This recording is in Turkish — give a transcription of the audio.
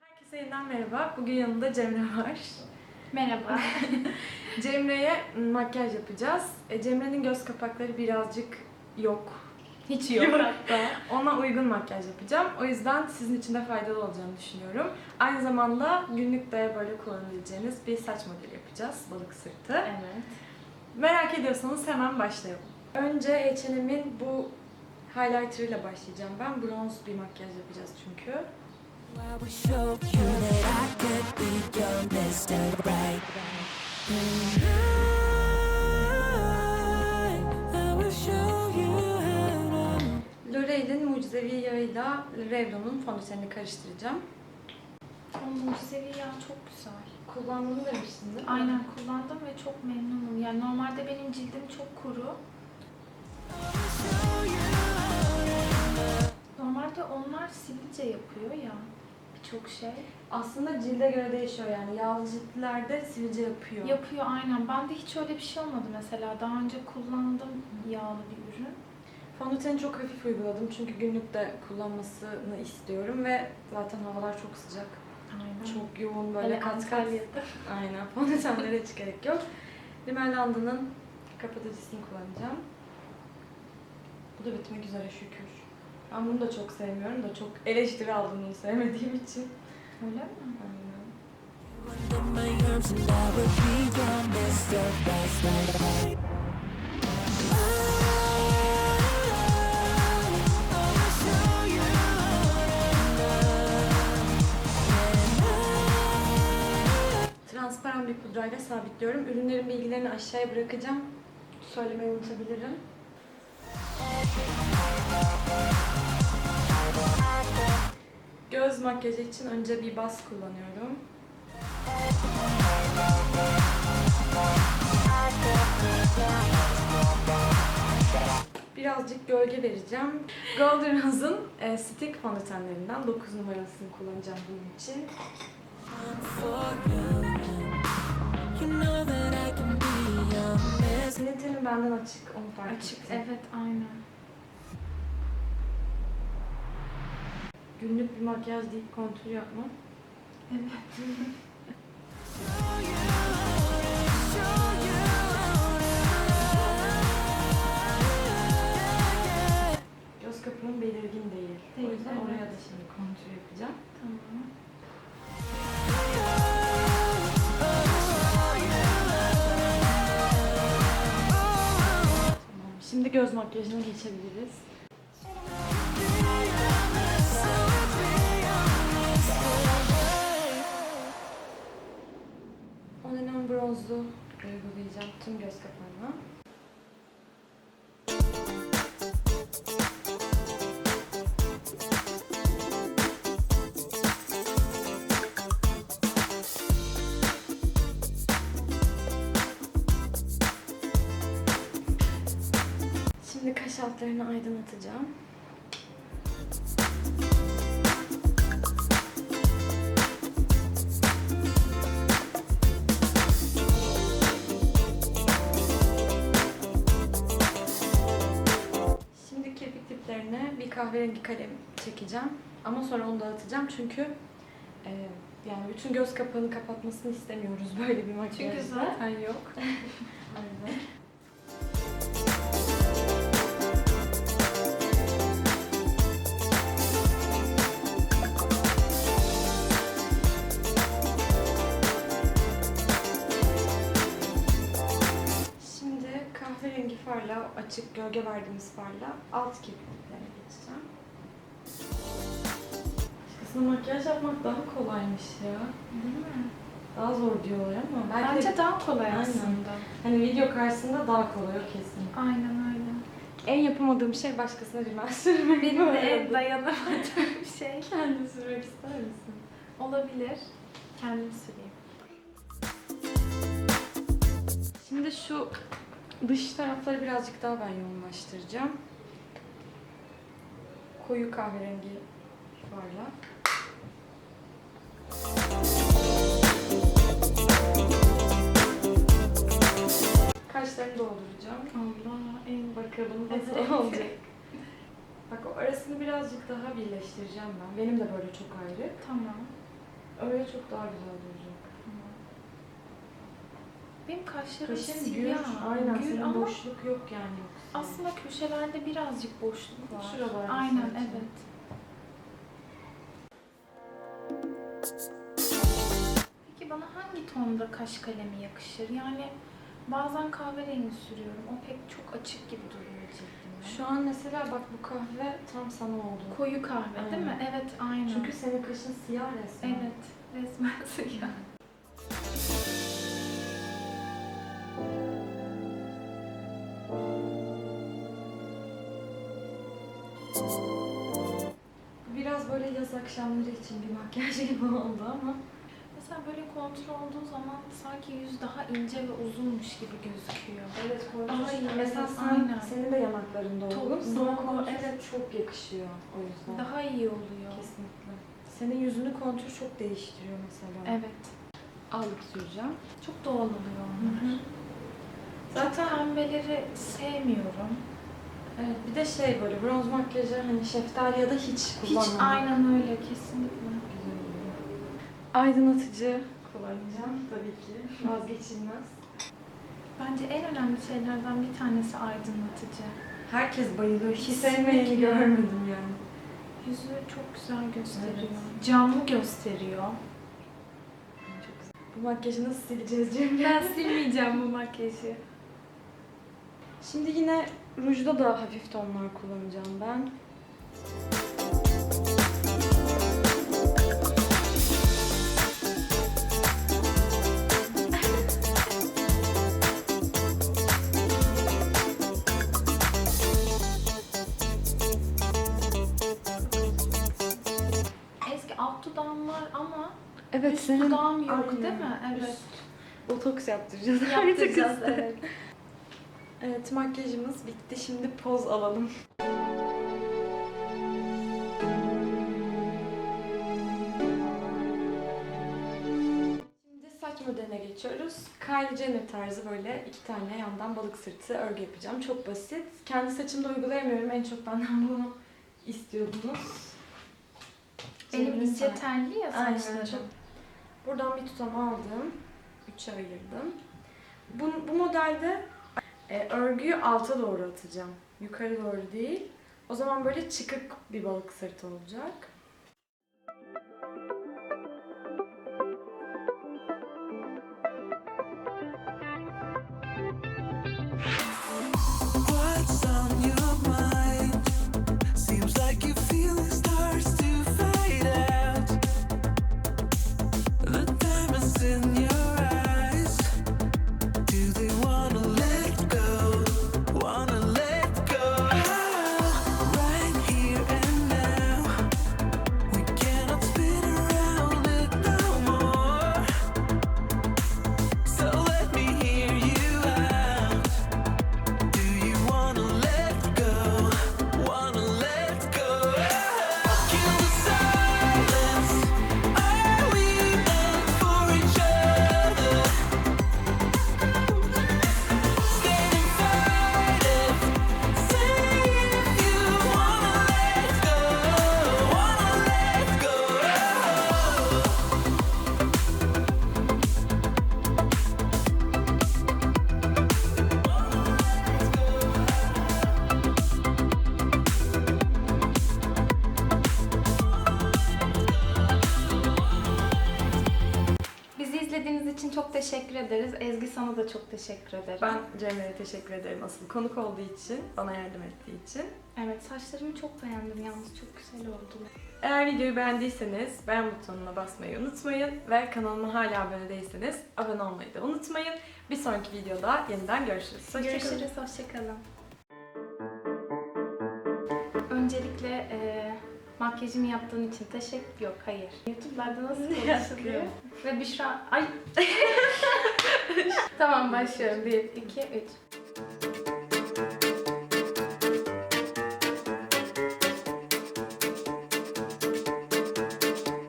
Herkese yeniden merhaba. Bugün yanımda Cemre var. Merhaba. Cemre'ye makyaj yapacağız. E, Cemre'nin göz kapakları birazcık yok. Hiç yok hatta. Ona uygun makyaj yapacağım. O yüzden sizin için de faydalı olacağını düşünüyorum. Aynı zamanda günlükte böyle kullanabileceğiniz bir saç modeli yapacağız. Balık sırtı. Evet. Merak ediyorsanız hemen başlayalım. Önce H&M'in bu highlighter ile başlayacağım ben. Bronz bir makyaj yapacağız çünkü. L'Oreal'in mucizevi yağıyla Revlon'un fondötenini karıştıracağım. O mucizevi yağ çok güzel. Kullandığını demiştin değil mi? Aynen kullandım ve çok memnunum. Yani normalde benim cildim çok kuru. Normalde onlar sivilce yapıyor ya birçok şey. Aslında cilde göre değişiyor yani. Yağlı ciltlerde sivilce yapıyor. Yapıyor aynen. Bende hiç öyle bir şey olmadı mesela. Daha önce kullandım yağlı bir ürün. Fondöteni çok hafif uyguladım çünkü günlükte kullanmasını istiyorum ve zaten havalar çok sıcak. Aynen. Çok yoğun böyle Hele kat kat. Aynen. Fondötenlere hiç gerek yok. Rimmel London'ın kapatıcısını kullanacağım. Bu da bitmek üzere şükür. Ben bunu da çok sevmiyorum da çok eleştiri aldım bunu sevmediğim için. Öyle mi? Aynen. Transparan bir pudrayla sabitliyorum. Ürünlerin bilgilerini aşağıya bırakacağım. Söylemeyi unutabilirim. Göz makyajı için önce bir bas kullanıyorum. Birazcık gölge vereceğim. Golden Rose'un e, stick fondötenlerinden 9 numarasını kullanacağım bunun için. you. Know that I can be your. Senin tenin benden açık, onu fark Açık. ettim. Evet aynen. Günlük bir makyaj deyip kontür yapma. Evet. Göz kapağım belirgin değil. Değil, o yüzden evet. oraya da şimdi kontür yapacağım. Tamam. Şimdi göz makyajına geçebiliriz. Onenon bronzu uygulayacağım tüm göz kapağına. Kaş altlarını aydınlatacağım. Şimdi kirpik diplerine bir kahverengi kalem çekeceğim. Ama sonra onu dağıtacağım çünkü e, yani bütün göz kapağını kapatmasını istemiyoruz böyle bir makyajda. Çünkü zaten yok. Aynen. Açık gölge verdiğimiz farla alt kirpiklerine geçeceğim. Başkasına makyaj yapmak daha kolaymış ya. Değil mi? Daha zor diyorlar ama belki Bence daha kolay Aynen. aslında. hani video karşısında daha kolay o kesin. Aynen öyle. En yapamadığım şey başkasına rimel sürmek. Benim de en dayanamadığım şey Kendi sürmek ister misin? olabilir. Kendim süreyim. Şimdi şu dış tarafları birazcık daha ben yoğunlaştıracağım. Koyu kahverengi farla. Kaşlarını dolduracağım. Allah en Bakalım Evet. nasıl olacak. Bak o arasını birazcık daha birleştireceğim ben. Benim de böyle çok ayrı. Tamam. Öyle çok daha güzel duracak. Benim kaşlarım Kaşın gür, siyah. aynen Gür senin ama boşluk yok yani. yoksa. aslında köşelerde birazcık boşluk var. Şuralarda Aynen sadece. evet. Peki bana hangi tonda kaş kalemi yakışır? Yani bazen kahverengi sürüyorum. O pek çok açık gibi duruyor cildime. Şu an mesela bak bu kahve tam sana oldu. Koyu kahve değil mi? Evet aynen. Çünkü senin kaşın siyah resmen. Evet resmen siyah. Akşamları için bir makyaj gibi oldu ama. Mesela böyle kontrol olduğu zaman sanki yüz daha ince ve uzunmuş gibi gözüküyor. Evet iyi, Mesela sen, aynen. senin de yanakların dolgun. Sana kontür evet. çok yakışıyor o yüzden. Daha iyi oluyor. Kesinlikle. Senin yüzünü kontür çok değiştiriyor mesela. Evet. Allık süreceğim. Çok doğal oluyor onlar. Zaten Pembeleri sevmiyorum. Evet, bir de şey böyle bronz makyajı hani şeftali ya da hiç Hiç kullanmamak. aynen öyle kesinlikle. Güzel oluyor. Aydınlatıcı kullanacağım tabii ki. Vazgeçilmez. Bence en önemli şeylerden bir tanesi aydınlatıcı. Herkes bayılıyor. Hiç Kesinlikle. sevmeyeni görmedim yani. Yüzü çok güzel gösteriyor. Canlı gösteriyor. Çok güzel. Bu makyajı nasıl sileceğiz Cemre? Ben silmeyeceğim bu makyajı. Şimdi yine rujda da hafif tonlar kullanacağım ben. Eski alt dudağım var ama Evet üst dudağım yok Aynen. değil mi? Evet. Botoks yaptıracağız. Yaptıracağız Artık üstüne. evet. Evet makyajımız bitti. Şimdi poz alalım. Şimdi saç modeline geçiyoruz. Kylie Jenner tarzı böyle iki tane yandan balık sırtı örgü yapacağım. Çok basit. Kendi saçımda uygulayamıyorum. En çok benden bunu istiyordunuz. Benim ince telli ya saçlarım. çok- Buradan bir tutam aldım. Üçe ayırdım. Bu, bu modelde e, örgüyü alta doğru atacağım. Yukarı doğru değil. O zaman böyle çıkık bir balık sırtı olacak. Ederiz. Ezgi sana da çok teşekkür ederim. Ben Cemre'ye teşekkür ederim asıl konuk olduğu için, bana yardım ettiği için. Evet saçlarımı çok beğendim yalnız çok güzel oldular. Eğer videoyu beğendiyseniz beğen butonuna basmayı unutmayın ve kanalıma hala abone değilseniz abone olmayı da unutmayın. Bir sonraki videoda yeniden görüşürüz. Hoşçakalın. Görüşürüz, hoşçakalın. Öncelikle e, makyajımı yaptığın için teşekkür... Yok, hayır. YouTube'larda nasıl konuşuluyor? Ve Büşra... Ay! tamam, başlıyorum. 1, 2, 3.